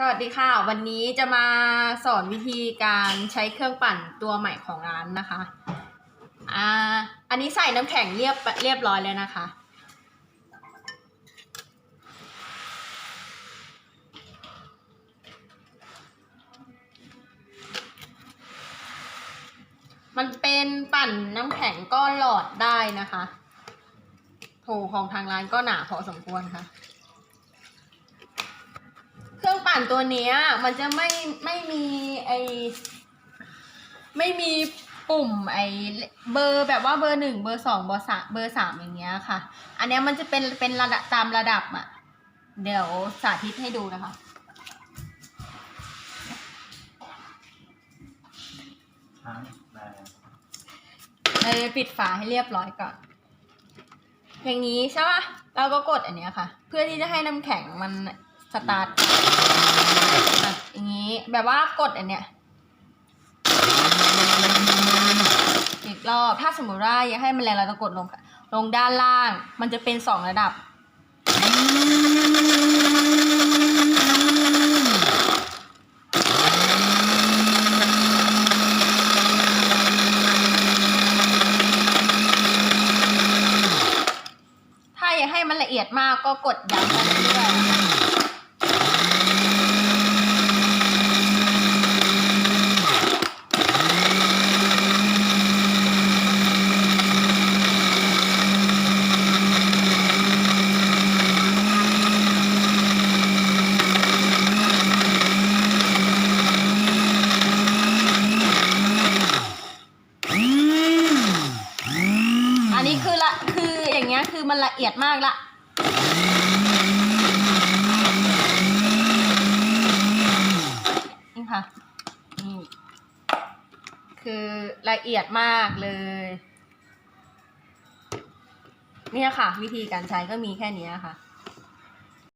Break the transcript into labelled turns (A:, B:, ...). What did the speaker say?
A: สวัสดีค่ะ วันนี้จะมาสอนวิธีการใช้เครื่องปั่นตัวใหม่ของร้านนะคะอ่าอันนี้ใส่น้ำแข็งเรียบเรียบร้อยแล้วนะคะ มันเป็นปั่นน้ำแข็งก้อนหลอดได้นะคะโถของทางร้านก็หนาพอสมควรค่ะ เครื่องปั่นตัวเนี้ยมันจะไม่ไม่มีไอไม่มีปุ่มไอเบอร์แบบว่าเบอร์หนึ่งเบอร์สองเบอร์สามเบอร์สามอย่างเงี้ยค่ะ อันเนี้ยมันจะเป็นเป็นระดับตามระดับอะ เดี๋ยวสาธิตให้ดูนะคะเราจะปิดฝาให้เรียบร้อยก่อน อย่างนี้ใช่ปะเราก็กดอันเนี้ยค่ะ เพื่อที่จะให้น้ำแข็งมัน สตาร์ทอะอย่างนี้แบบว่ากดอันเนี้ยอีกรอบถ้าสมมติว่าอยากให้มันแรงเราจะกดลงค่ะลงด้านล่าง มันจะเป็นสองระดับ ถ้าอยากให้มันละเอียดมากก็กดย้ำไปเรื่อยๆ นี้คือละคืออย่างเงี้ยคือมันละเอียดมากละนี่ค่ะนี่คือละเอียดมากเลยเนี่ยค่ะ วิธีการใช้ก็มีแค่นี้ค่ะ